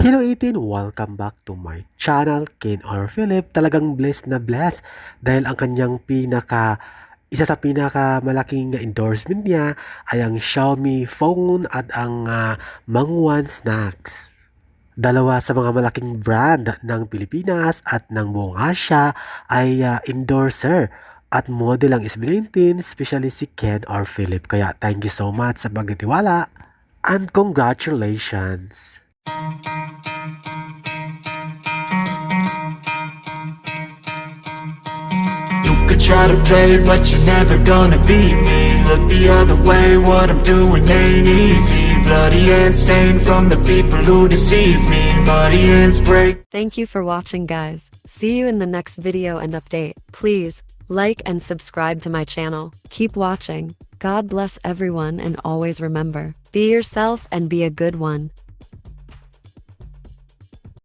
Hello 18! Welcome back to my channel, Ken or Philip. Talagang blessed na blessed dahil ang kanyang pinaka isa sa pinaka malaking endorsement niya ay ang Xiaomi phone at ang uh, Mangwan Snacks. Dalawa sa mga malaking brand ng Pilipinas at ng buong Asia ay ah, endorser at model ang SB19, especially si Ken or Philip. Kaya thank you so much sa pagtitiwala and congratulations! You try to play, but you're never gonna beat me. Look the other way, what I'm doing ain't easy. Bloody hands stained from the people who deceive me. Muddy hands break. Thank you for watching guys. See you in the next video and update. Please, like and subscribe to my channel. Keep watching. God bless everyone and always remember, be yourself and be a good one.